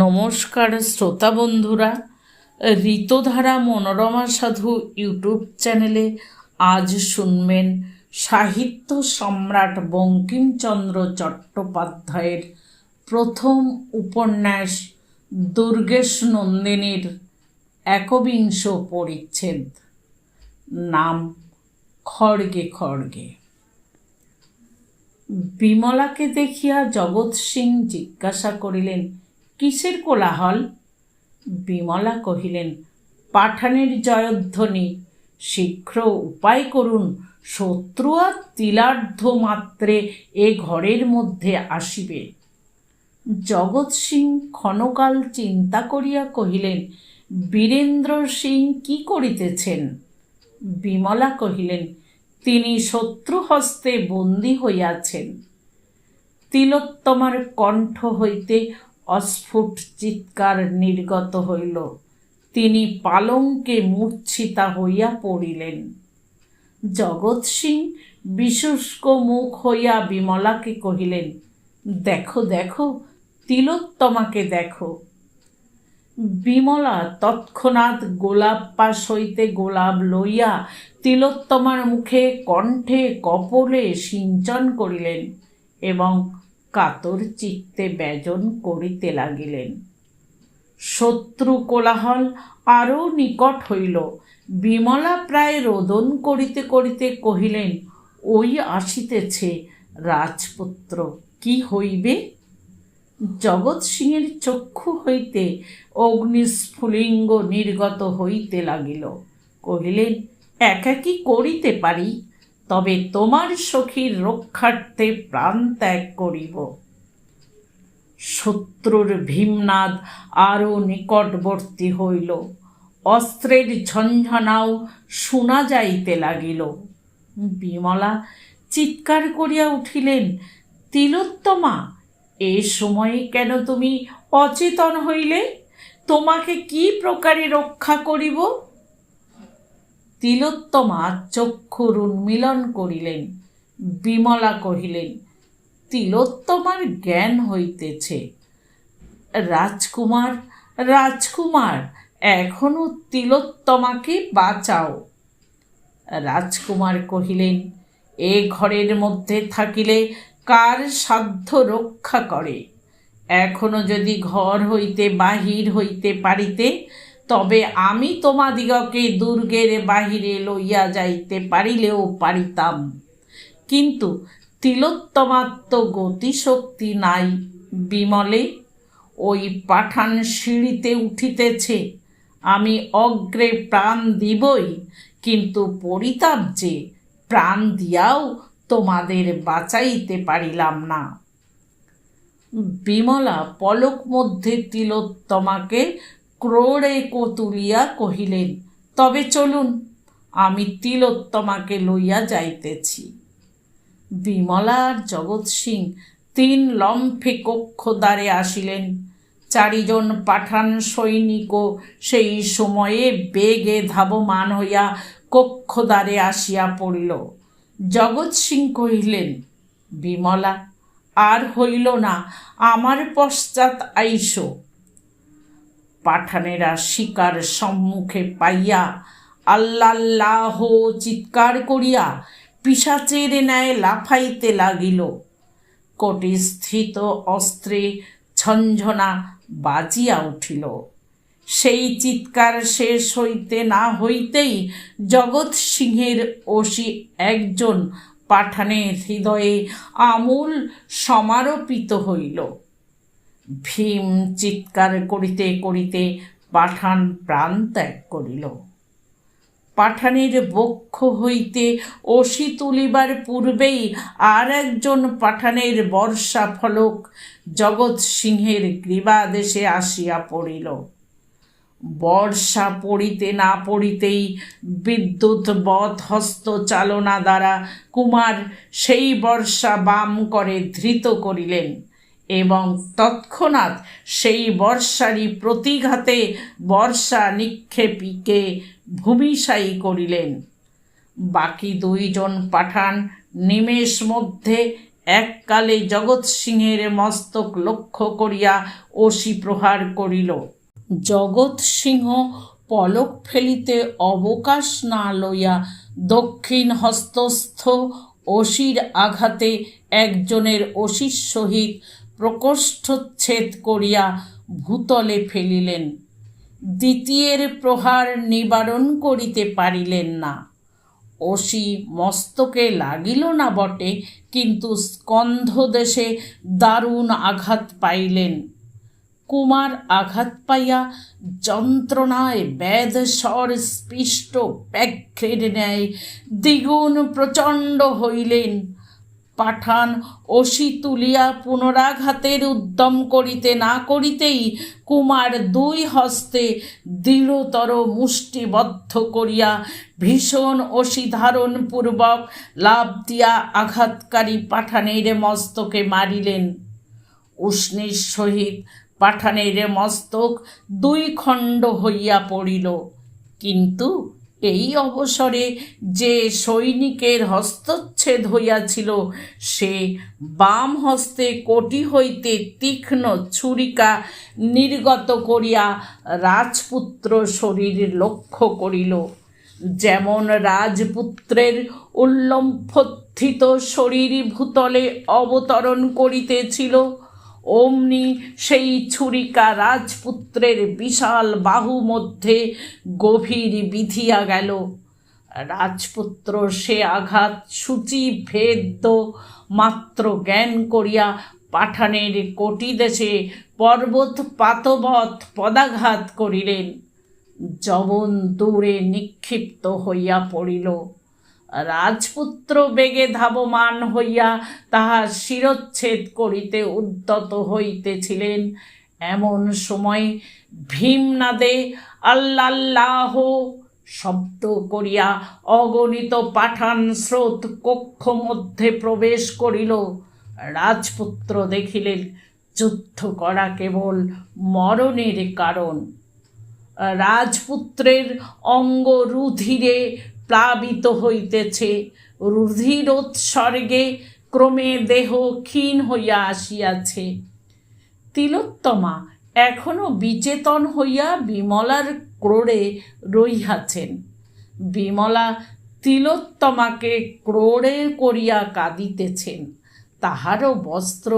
নমস্কার শ্রোতা বন্ধুরা, ঋতধারা মনোরমা সাধু ইউটিউব চ্যানেলে আজ শুনবেন সাহিত্য সম্রাট বঙ্কিমচন্দ্র চট্টোপাধ্যায়ের প্রথম উপন্যাস দুর্গেশ নন্দিনীর একবিংশ পরিচ্ছেদ। নাম খড়গে খড়গে। বিমলাকে দেখিয়া জগৎ সিং জিজ্ঞাসা করিলেন কিসের কোলাহল? বিমলা কহিলেন, পাঠানের জয়ধ্বনি, শীঘ্র উপায় করুন, শত্রু আর তিলার্ধ মাত্রে এ ঘরের মধ্যে আসিবে। জগৎ সিং ক্ষণকাল চিন্তা করিয়া কহিলেন, বীরেন্দ্র সিং কি করিতেছেন? বিমলা কহিলেন, তিনি শত্রু হস্তে বন্দী হইয়াছেন। তিলোত্তমার কণ্ঠ হইতে অস্ফুট চিৎকার নির্গত হইল। তিনি পালঙ্কে মূর্ছিতা হইয়া পড়িলেন। জগৎ সিং বিশুষ্ক মুখ হইয়া বিমলাকে কহিলেন, দেখো দেখো, তিলোত্তমাকে দেখো। বিমলা তৎক্ষণাৎ গোলাপ পাশ হইতে গোলাপ লইয়া তিলোত্তমার মুখে কণ্ঠে কপলে সিঞ্চন করিলেন এবং কাতর চিত্তে ব্যজন করিতে লাগিলেন। শত্রু কোলাহল আরও নিকট হইল। বিমলা প্রায় রোদন করিতে করিতে কহিলেন, ওই আসিতেছে রাজপুত্র, কি হইবে? জগৎ সিংয়ের চক্ষু হইতে অগ্নিস্ফুলিঙ্গ নির্গত হইতে লাগিল। কহিলেন, একা কি করিতে পারি? তবে তোমার সখীর রক্ষার্থে প্রাণ ত্যাগ করিব। শত্রুর ভীমনাদ আরও নিকটবর্তী হইল। অস্ত্রের ঝঞ্ঝনাও শোনা যাইতে লাগিল। বিমলা চিৎকার করিয়া উঠিলেন, তিলোত্তমা, এ সময়ে কেন তুমি অচেতন হইলে? তোমাকে কি প্রকারে রক্ষা করিব? তিলোত্তমা চক্ষুর উন্মিলন করিলেন, বিমলা কহিলেন, তিলোত্তমার জ্ঞান হইতেছে। রাজকুমার রাজকুমার, এখনও তিলোত্তমাকে বাঁচাও। রাজকুমার কহিলেন, এ ঘরের মধ্যে থাকিলে কার সাধ্য রক্ষা করে? এখনও যদি ঘর হইতে বাহির হইতে পারিতে তবে আমি তোমাদিগকে দুর্গের বাহিরে লইয়া যাইতে পারিলেও পারিতাম। কিন্তু তিলোত্তমাত্ম গতিশক্তি নাই বিমলে, ওই পাঠান সিঁড়িতে উঠিতেছে, আমি অগ্রে প্রাণ দিবই, কিন্তু পরিতাপ যে প্রাণ দিয়াও তোমাদের বাঁচাইতে পারিলাম না। বিমলা পলক মধ্যে তিলোত্তমাকে ক্রোড়ে তুলিয়া কহিলেন, তবে চলুন, আমি তিলোত্তমাকে লইয়া যাইতেছি বিমলা আর জগৎ সিং তিন লম্ফে কক্ষদ্বারে আসিলেন। চারিজন পাঠান সৈনিকও সেই সময়ে বেগে ধাবমান হইয়া কক্ষদ্বারে আসিয়া পড়িল। জগৎ সিং কহিলেন, বিমলা, আর হইল না, আমার পশ্চাৎ আইস। পাঠানেরা শিকার সম্মুখে পাইয়া আল্লাহ চিৎকার করিয়া পিসাচের ন্যায় লাফাইতে লাগিল। কটিস্থিত অস্ত্রে ঝঞ্ঝনা বাজিয়া উঠিল। সেই চিৎকার শেষ হইতে না হইতেই জগৎ সিংহের অসি একজন পাঠানের হৃদয়ে আমূল সমারোপিত হইল। ভীম চিৎকার করিতে করিতে পাঠান প্রাণ ত্যাগ করিল। পাঠানের বক্ষ হইতে অসি তুলিবার পূর্বেই আর একজন পাঠানের বর্ষা ফলক জগৎ সিংহের গ্রীবাদেশে আসিয়া পড়িল। বর্ষা পড়িতে না পড়িতেই বিদ্যুৎ, বধ, হস্ত চালনা দ্বারা কুমার সেই বর্ষা বাম করে ধৃত করিলেন। এবং তৎক্ষণাৎ সেই বর্ষারই প্রতিঘাতে বর্ষা নিক্ষেপীকে ভূমিশায়ী করিলেন। বাকি দুইজন পাঠান নিমেষ মধ্যে এককালে জগৎ সিংহের মস্তক লক্ষ্য করিয়া অসি প্রহার করিল। জগৎ সিংহ পলক ফেলিতে অবকাশ না লইয়া দক্ষিণ হস্তস্থ অসির আঘাতে একজনের অসির সহিত প্রকোষ্ঠচ্ছেদ করিয়া ভূতলে ফেলিলেন, দ্বিতীয়ের প্রহার নিবারণ করিতে পারিলেন না। অসি মস্তকে লাগিল না বটে, কিন্তু স্কন্ধদেশে দারুণ আঘাত পাইলেন। কুমার আঘাত পাইয়া যন্ত্রণায় ব্যাধ স্বর স্পৃষ্ট ব্যাঘ্রের ন্যায় দ্বিগুণ প্রচণ্ড হইলেন। পাঠান অসি তুলিয়া পুনরাঘাতের উদ্যম করিতে না করিতেই কুমার দুই হস্তে দৃঢ়তর মুষ্টিবদ্ধ করিয়া ভীষণ অসি ধারণ পূর্বক লাভ দিয়া আঘাতকারী পাঠানের মস্তকে মারিলেন। উষ্ণের সহিত পাঠানের মস্তক দুই খণ্ড হইয়া পড়িল। কিন্তু এই অবসরে যে সৈনিকের হস্তচ্ছেদ হইয়াছিল, সে বাম হস্তে কোটি হইতে তীক্ষ্ণ ছুরিকা নির্গত করিয়া রাজপুত্র শরীর লক্ষ্য করিল। যেমন রাজপুত্রের উল্লম্ফোত্থিত শরীর ভূতলে অবতরণ করিতেছিল অমনি সেই ছুরিকা রাজপুত্রের বিশাল বাহু মধ্যে গভীর বিধিয়া গেল। রাজপুত্র সে আঘাত সূচি ভেদ্য মাত্র জ্ঞান করিয়া পাঠানের কোটি দেশে পর্বত পাতবৎ পদাঘাত করিলেন। যবন দূরে নিক্ষিপ্ত হইয়া পড়িল। রাজপুত্র বেগে ধাবমান হইয়া তাহার শিরচ্ছেদ করিতে উদ্যত হইতেছিলেন। এমন সময় ভীমনাদে আল্লাহ শব্দ করিয়া অগণিত পাঠান স্রোত কক্ষ মধ্যে প্রবেশ করিল। রাজপুত্র দেখিলেন, যুদ্ধ করা কেবল মরণের কারণ। রাজপুত্রের অঙ্গ রুধিরে প্লাবিত হইতেছে। রুধিরোৎসর্গে ক্রমে দেহ ক্ষীণ হইয়া আসিয়াছে। তিলোত্তমা এখনও বিচেতন হইয়া বিমলার ক্রোড়ে রইয়াছেন বিমলা তিলোত্তমাকে ক্রোড়ে করিয়া কাঁদিতেছেন। তাহারও বস্ত্র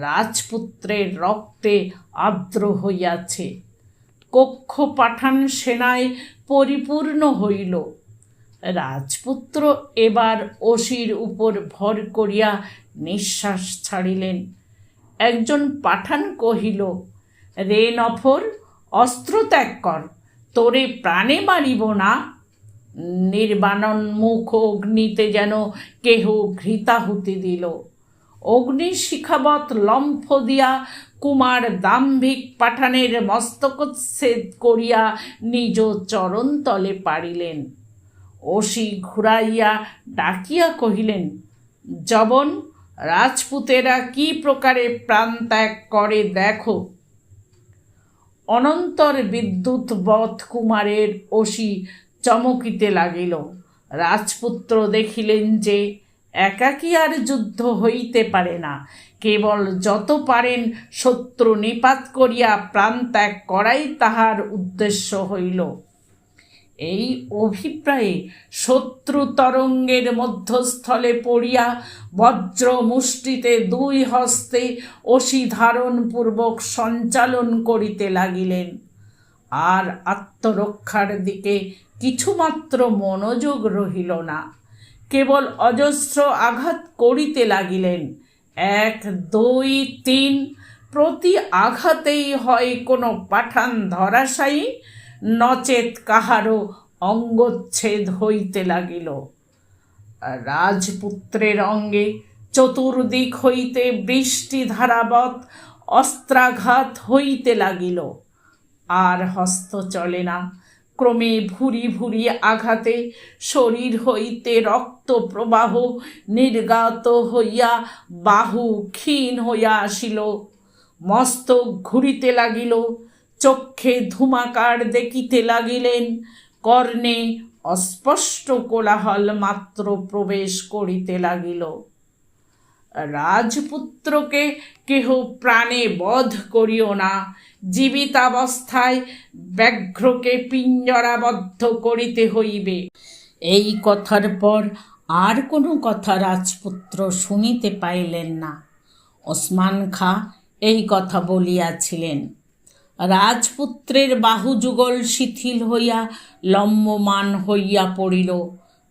রাজপুত্রের রক্তে আর্দ্র হইয়াছে। কক্ষ পাঠান সেনায় পরিপূর্ণ হইল। রাজপুত্র এবার অসির উপর ভর করিয়া নিঃশ্বাস ছাড়িলেন। একজন পাঠান কহিল, রে নফর, অস্ত্র ত্যাগ কর, তোরে প্রাণে মারিব না। নির্বাণন মুখ অগ্নিতে যেন কেহ ঘৃতাহুতি দিল। অগ্নি শিখাবত লম্ফ দিয়া কুমার দাম্ভিক পাঠানের মস্তকচ্ছেদ করিয়া নিজ চরণতলে পারিলেন অসি ঘুরাইয়া ডাকিয়া কহিলেন, জবন, রাজপুতেরা কি প্রকারে প্রাণ ত্যাগ করে দেখো। অনন্তর বিদ্যুৎ বধ কুমারের অসি চমকিতে লাগিল। রাজপুত্র দেখিলেন যে একাকী আর যুদ্ধ হইতে পারে না। কেবল যত পারেন শত্রু নিপাত করিয়া প্রাণ ত্যাগ করাই তাহার উদ্দেশ্য হইল। এই অভিপ্রায়ে শত্রু তরঙ্গের মধ্যস্থলে পড়িয়া বজ্র মুষ্টিতে দুই হস্তে অসি ধারণপূর্বক সঞ্চালন করিতে লাগিলেন। আর আত্মরক্ষার দিকে কিছুমাত্র মনোযোগ রহিল না। কেবল অজস্র আঘাত করিতে লাগিলেন। এক, দুই, তিন, প্রতি আঘাতেই হয় কোনো পাঠান ধরাশায়ী নচেত কাহারও অঙ্গচ্ছেদ হইতে লাগিল। রাজপুত্রের অঙ্গে চতুর্দিক হইতে বৃষ্টি ধারাবৎ অস্ত্রাঘাত হইতে লাগিল। আর হস্ত চলে না। ক্রমে ভুরি ভুরি আঘাতে শরীর হইতে রক্ত প্রবাহ নির্গাত হইয়া বাহু ক্ষীণ হইয়া আসিল। মস্তক ঘুরিতে লাগিল। চক্ষে ধুমাকার দেখিতে লাগিলেন। কর্ণে অস্পষ্ট কোলাহল মাত্র প্রবেশ করিতে লাগিল। রাজপুত্রকে কেহ প্রাণে বধ করিও না। জীবিতাবস্থায় ব্যাঘ্রকে পিঞ্জরাবদ্ধ করিতে হইবে। এই কথার পর আর কোনো কথা রাজপুত্র শুনিতে পাইলেন না। ওসমান খাঁ এই কথা বলিয়াছিলেন। রাজপুত্রের বাহুযুগল শিথিল হইয়া লম্বমান হইয়া পড়িল।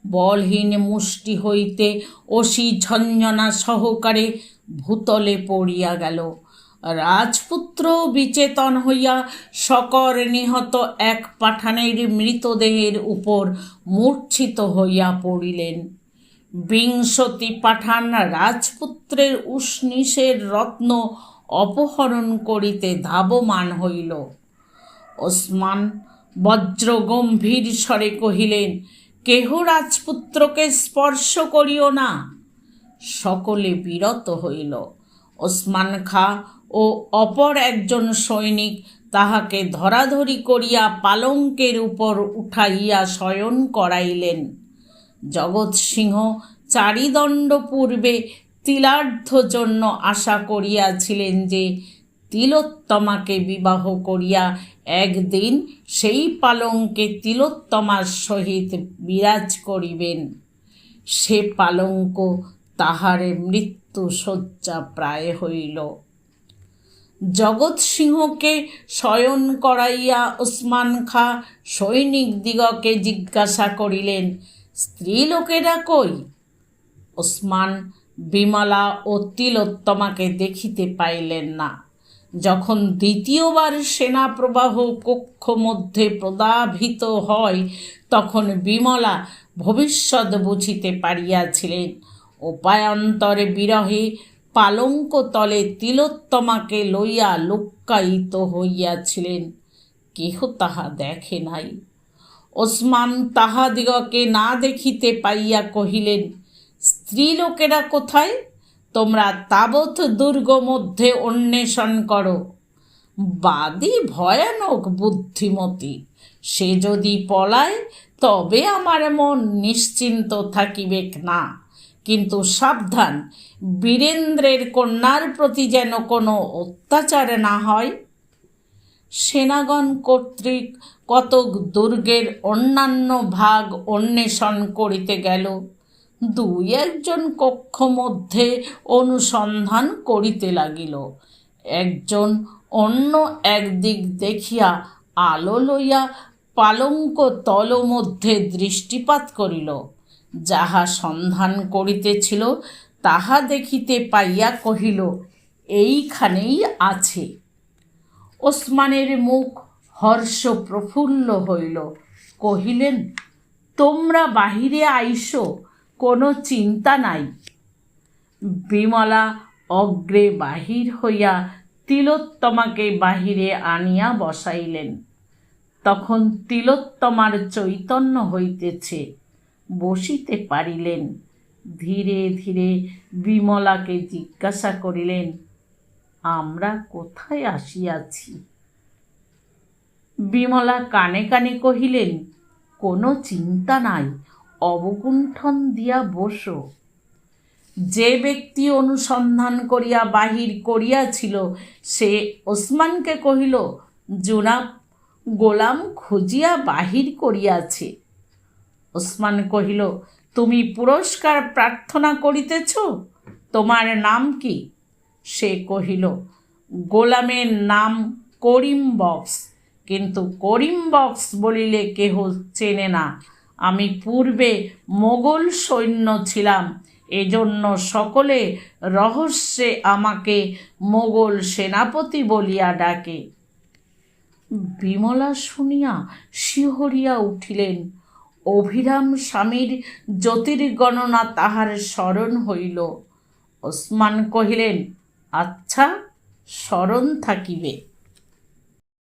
বলহীন মুষ্টি হইতে অসি ঝঞ্ঝনা সহকারে ভূতলে পড়িয়া গেল। রাজপুত্র বিচেতন হইয়া শকর নিহত এক পাঠানের মৃতদেহের উপর মূর্ছিত হইয়া পড়িলেন। বিংশতি পাঠান রাজপুত্রের উষ্ণিসের রত্ন অপহরণ করিতে ধাবমান হইল। ওসমান বজ্র গম্ভীর স্বরে কহিলেন, কেহ রাজপুত্রকে স্পর্শ করিও না? সকলে বিরত হইল। ওসমান খাঁ ও অপর একজন সৈনিক তাহাকে ধরাধরি করিয়া পালঙ্কের উপর উঠাইয়া শয়ন করাইলেন। জগৎ সিংহ চারিদণ্ড পূর্বে তিলার্ধ জন্য আশা করিয়াছিলেন যে তিলোত্তমাকে বিবাহ করিয়া একদিন সেই পালঙ্কে তিলোত্তমার সহিত বিরাজ করিবেন। সে পালঙ্ক তাহার মৃত্যু শয্যা প্রায় হইল। জগৎ সিংহকে শয়ন করাইয়া ওসমান খাঁ সৈনিক দিগকে জিজ্ঞাসা করিলেন, স্ত্রীলোকেরা কই? ওসমান বিমলা ও তিলোত্তমাকে দেখিতে পাইলেন না। যখন দ্বিতীয়বার সেনা প্রবাহ কক্ষ মধ্যে প্রদাভিত হয়, তখন বিমলা ভবিষ্যৎ বুঝিতে পারিয়াছিলেন। উপায়ন্তরে বিরহে পালঙ্ক তলে তিলোত্তমাকে লইয়া লুক্কায়িত হইয়াছিলেন। কেহ তাহা দেখে নাই। ওসমান তাহাদিগকে না দেখিতে পাইয়া কহিলেন স্ত্রীলোকেরা কোথায়? তোমরা তাবৎ দুর্গ মধ্যে অন্বেষণ করো। বাদী ভয়ানক বুদ্ধিমতী, সে যদি পলায়, তবে আমার মন নিশ্চিন্ত থাকিবে না। কিন্তু সাবধান, বীরেন্দ্রের কন্যার প্রতি যেন কোনো অত্যাচার না হয়। সেনাগণ কর্তৃক কতক দুর্গের অন্যান্য ভাগ অন্বেষণ করিতে গেল। দুই একজন কক্ষ মধ্যে অনুসন্ধান করিতে লাগিল। একজন অন্য একদিক দেখিয়া আলো লইয়া পালঙ্ক তল মধ্যে দৃষ্টিপাত করিল। যাহা সন্ধান করিতেছিল, তাহা দেখিতে পাইয়া কহিল, এইখানেই আছে। ওসমানের মুখ হর্ষ প্রফুল্ল হইল। কহিলেন, তোমরা বাহিরে আইসো কোনো চিন্তা নাই। বিমলা অগ্রে বাহির হইয়া তিলোত্তমাকে বাহিরে আনিয়া বসাইলেন। তখন তিলোত্তমার চৈতন্য হইতেছে, বসিতে পারিলেন। ধীরে ধীরে বিমলাকে জিজ্ঞাসা করিলেন, আমরা কোথায় আসিয়াছি? বিমলা কানে কানে কহিলেন, কোনো চিন্তা নাই। অবগুণ্ঠন দিয়া বসো। যে ব্যক্তি অনুসন্ধান করিয়া বাহির করিয়াছিল, সে ওসমানকে কহিল, জুনাব, গোলাম খুঁজিয়া বাহির করিয়াছে। ওসমান কহিল, তুমি পুরস্কার প্রার্থনা করিতেছ? তোমার নাম কি? সে কহিল, গোলামের নাম করিম বক্স কিন্তু করিম বক্স বলিলে কেহ চেনে না। আমি পূর্বে মোগল সৈন্য ছিলাম। এজন্য সকলে রহস্যে আমাকে মোগল সেনাপতি বলিয়া ডাকে। বিমলা শুনিয়া শিহরিয়া উঠিলেন। অভিরাম স্বামীর জ্যোতির্গণনা তাহার স্মরণ হইল। ওসমান কহিলেন আচ্ছা স্মরণ থাকিবে।